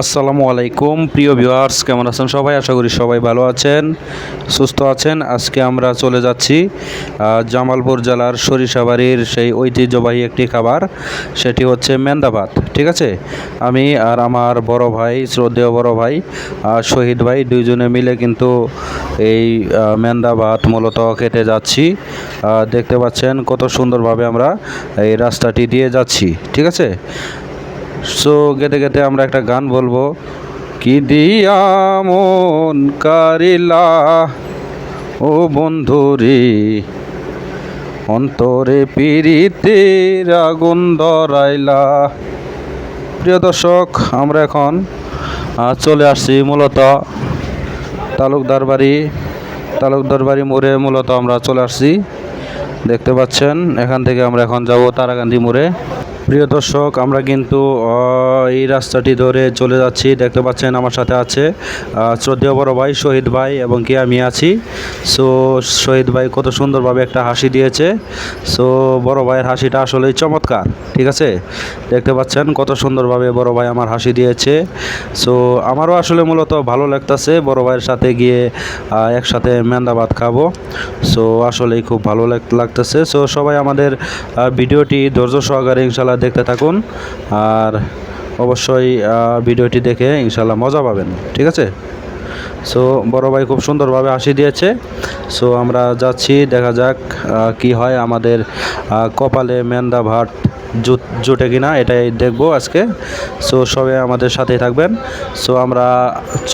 আসসালামু আলাইকুম। প্রিয় ভিউয়ার্স কেমন আছেন সবাই? আশা করি সবাই ভালো আছেন সুস্থ আছেন। আজকে আমরা চলে যাচ্ছি জামালপুর জেলার সরিষাবাড়ির সেই ঐতিহ্যবাহী একটি খাবার সেটি হচ্ছে মেন্দা ভাত ঠিক আছে? আমি আর আমার বড় ভাই শ্রদ্ধেয় বড় ভাই শহীদ ভাই দুইজনে মিলে কিন্তু এই আহ, মেন্দা ভাত মূলত খেতে যাচ্ছি। দেখতে পাচ্ছেন কত সুন্দরভাবে আমরা এই রাস্তাটি দিয়ে যাচ্ছি ঠিক আছে? সো গেতে গেতে আমরা একটা গান বলব। কি দিয়া মন কারিলা, ও বন্ধু রে, অন্তরে পিরিতের আগুন ধরাইলা। প্রিয় দর্শক, আমরা এখন চলে আসছি মূলত তালুকদার বাড়ি। তালুকদার বাড়ি মোড়ে মূলত আমরা চলে আসছি। দেখতে পাচ্ছেন, এখান থেকে আমরা এখন যাব তারাকান্দি মোড়ে। প্রিয় দর্শক, আমরা কিন্তু এই রাস্তাটি ধরে চলে যাচ্ছি। দেখতে পাচ্ছেন আমার সাথে আছে শ্রদ্ধেয় বড় ভাই শহীদ ভাই এবং কি আমি আছি। সো শহীদ ভাই কত সুন্দরভাবে একটা হাসি দিয়েছে। সো বড় ভাইয়ের হাসিটা আসলেই চমৎকার, ঠিক আছে? দেখতে পাচ্ছেন কত সুন্দরভাবে বড় ভাই আমার হাসি দিয়েছে। সো আমারও আসলে মূলত ভালো লাগতেছে বড় ভাইয়ের সাথে গিয়ে একসাথে মেন্দা ভাত খাব। সো আসলেই খুব ভালো লাগ- লাগতেছে। সো সবাই আমাদের ভিডিওটি ধৈর্য সহকারে ইনশাল্লাহ দেখতে থাকুন আর অবশ্যই ভিডিওটি দেখে ইনশাল্লাহ মজা পাবেন, ঠিক আছে? সো বড় ভাই খুব সুন্দরভাবে আসি দিয়েছে। সো আমরা যাচ্ছি, দেখা যাক কি হয় আমাদের কপালে মেন্দা ভাট জুট কিনা এটাই দেখব আজকে। সো সবাই আমাদের সাথেই থাকবেন। সো আমরা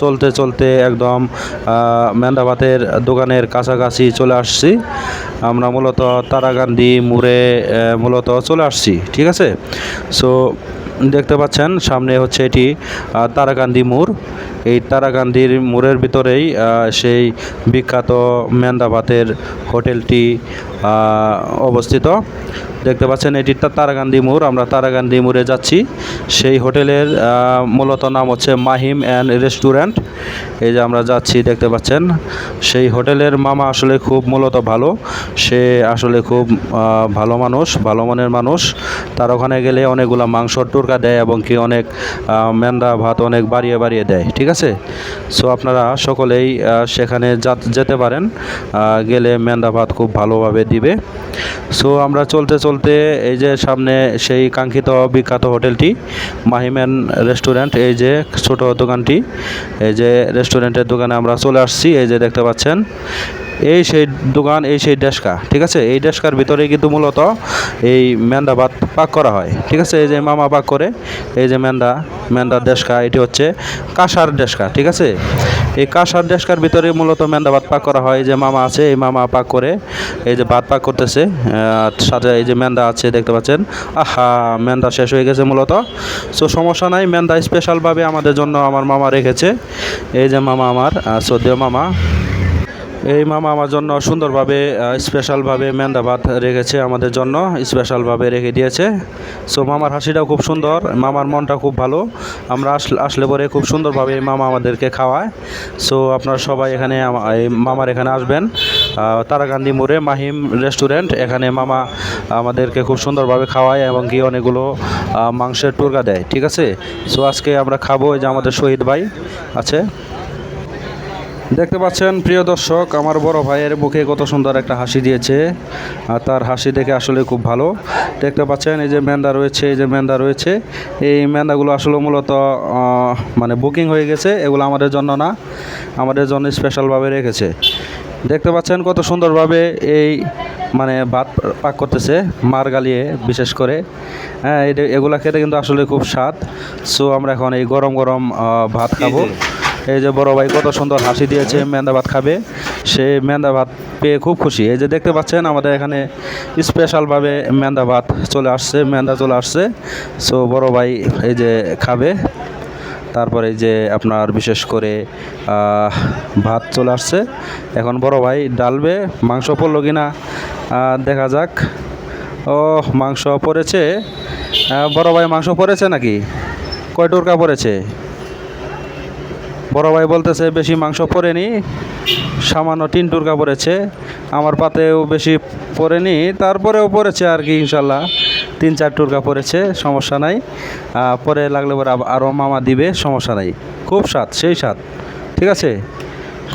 চলতে চলতে একদম আহ, মেন্দা ভাতের দোকানের কাছাকাছি চলে আসছি। আমরা মূলত তারাকান্দি মোড়ে মূলত চলে আসছি ঠিক আছে? সো দেখতে পাচ্ছেন সামনে হচ্ছে এটি তারাকান্দি মোড়। এই তারাকান্দির মোড়ের ভিতরেই সেই বিখ্যাত মেন্দা ভাতের হোটেলটি অবস্থিত। দেখতে পাচ্ছেন, এটি তা- তারাকান্দি মোড়। আমরা তারাগান্দি মোড়ে যাচ্ছি। সেই হোটেলের মূলত নাম হচ্ছে মাহিম অ্যান্ড রেস্টুরেন্ট। এই যে আমরা যাচ্ছি, দেখতে পাচ্ছেন। সেই হোটেলের মামা আসলে খুব মূলত ভালো। সে আসলে খুব ভালো মানুষ, ভালো মনের মানুষ। তার ওখানে গেলে অনেকগুলো মাংসর টুরকা দেয় এবং কি অনেক মেন্দা ভাত অনেক বাড়িয়ে বাড়িয়ে দেয়, ঠিক আছে? সো আপনারা সকলেই সেখানে যেতে পারেন গেলে মেন্দা ভাত খুব ভালোভাবে দিবে। সো আমরা চলতে চলতে এই যে সামনে সেই কাঙ্ক্ষিত বিখ্যাত হোটেলটি, মাহিমেন রেস্টুরেন্ট, এই যে ছোট দোকানটি, এই যে রেস্টুরেন্টের দোকানে আমরা চলে আসছি, এই যে দেখতে পাচ্ছেন। এই সেই দোকান, এই সেই ডেস্কা, ঠিক আছে? এই ডেস্কার ভিতরে কিন্তু মূলত এই মেন্দা ভাত পাক করা হয়, ঠিক আছে? এই যে মামা পাক করে, এই যে মেন্দা মেন্দা ডেস্কা, এটি হচ্ছে কাঁসার ডেস্কা, ঠিক আছে? এই কাঁসার ডেস্কার ভিতরে মূলত মেন্দা ভাত পাক করা হয় যে মামা আছে, এই মামা পাক করে, এই যে ভাত পাক করতেছে সাথে এই যে মেন্দা আছে, দেখতে পাচ্ছেন? আহা, মেন্দা শেষ হয়ে গেছে মূলত। সো, সমস্যা নাই, মেন্দা স্পেশালভাবে আমাদের জন্য আমার মামা রেখেছে। এই যে মামা আমার শ্রদ্ধেয় মামা এই মামা আমার জন্য সুন্দরভাবে স্পেশালভাবে মেন্দা ভাত রেখেছে আমাদের জন্য স্পেশালভাবে রেখে দিয়েছে। সো মামার হাসিটাও খুব সুন্দর, মামার মনটা খুব ভালো। আমরা আসলে আসলে পরে খুব সুন্দরভাবে এই মামা আমাদেরকে খাওয়ায়। সো আপনারা সবাই এখানে এই মামার এখানে আসবেন। তারাকান্দি মোড়ে মাহিম রেস্টুরেন্ট এখানে মামা আমাদেরকে খুব সুন্দরভাবে খাওয়ায় এবং কি অনেকগুলো মাংসের টুরকা দেয়, ঠিক আছে? সো আজকে আমরা খাব যে আমাদের শহীদ ভাই আছে। দেখতে পাচ্ছেন প্রিয় দর্শক আমার বড় ভাইয়ের মুখে কত সুন্দর একটা হাসি দিয়েছে। আর তার হাসি দেখে আসলে খুব ভালো। দেখতে পাচ্ছেন এই যে মেন্দা রয়েছে এই যে মেন্দা রয়েছে। এই মেন্দাগুলো আসলে মূলত মানে বুকিং হয়ে গেছে এগুলো আমাদের জন্য না আমাদের জন্য স্পেশালভাবে রেখেছে। দেখতে পাচ্ছেন কত সুন্দরভাবে এই মানে ভাত পাক করতেছে মার গালিয়ে বিশেষ করে। হ্যাঁ এটা এগুলা খেতে কিন্তু আসলে খুব স্বাদ। সো আমরা এখন এই গরম গরম ভাত খাব। এই যে বড় ভাই কত সুন্দর হাসি দিয়েছে মেন্দা ভাত খাবে। সে মেন্দা ভাত পেয়ে খুব খুশি। এই যে দেখতে পাচ্ছেন, আমাদের এখানে স্পেশালভাবে মেন্দা ভাত চলে আসছে মেন্দা চলে আসছে। সো বড় ভাই এই যে খাবে। তারপরে যে আপনার বিশেষ করে ভাত চলে আসছে। এখন বড় ভাই ডালবে, মাংস পড়ল কিনা দেখা যাক। ও মাংস পড়েছে। বড় ভাই মাংস পড়েছে নাকি? কয় টুরকা পড়েছে? বড় ভাই বলতেছে, বেশি মাংস পরেনি, সামান্য তিন টুরকা পড়েছে আমার পাতেও বেশি পরেনি, তারপরেও পড়েছে আর কি, ইনশাল্লাহ। তিন চার টুরকা পড়েছে সমস্যা নাই। পরে লাগলে পরে আরও মামা দিবে, সমস্যা নাই। খুব স্বাদ, সেই স্বাদ। ঠিক আছে?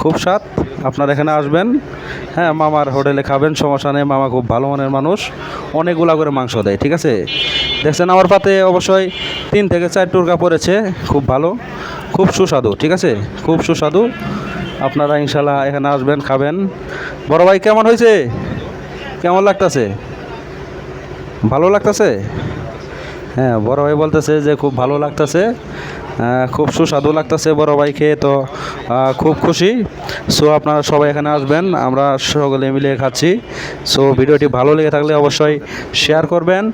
খুব স্বাদ। আপনারা এখানে আসবেন। হ্যাঁ মামার হোটেলে খাবেন, সমস্যা নেই। মামা খুব ভালো মনের মানুষ। অনেকগুলা করে মাংস দেয়, ঠিক আছে? দেখছেন আমার পাতে অবশ্যই তিন থেকে চার টুরকা পড়েছে। খুব ভালো, খুব সুস্বাদু, ঠিক আছে? খুব সুস্বাদু। আপনারা ইনশাল্লাহ এখানে আসবেন, খাবেন। বড় ভাই, কেমন হয়েছে? কেমন লাগতেছে? ভালো লাগতেছে? হ্যাঁ বড় ভাই বলতেছে যে খুব ভালো লাগতেছে খুব সুস্বাদু লাগতেছে বড় ভাই খেয়ে তো খুব খুশি। সো আপনারা সবাই এখানে আসবেন, আমরা সকলে মিলে খাচ্ছি। সো ভিডিওটি ভালো লেগে থাকলে অবশ্যই শেয়ার করবেন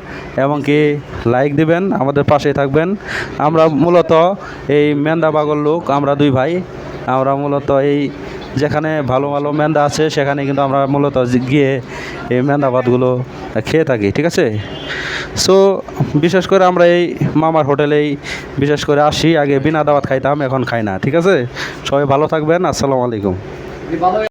এবং কি লাইক দিবেন, আমাদের পাশেই থাকবেন। আমরা মূলত এই মেন্দা বাগল লোক, আমরা দুই ভাই। আমরা মূলত এই যেখানে ভালো ভালো মেন্দা আছে, সেখানে কিন্তু আমরা মূলত গিয়ে এই মেন্দা ভাতগুলো খেয়ে থাকি, ঠিক আছে? সো বিশেষ করে আমরা এই মামার হোটেলেই বিশেষ করে আসি। আগে বিনা দাওয়াত খাইতাম, এখন খাই না, ঠিক আছে? সবাই ভালো থাকবেন, আসসালামু আলাইকুম।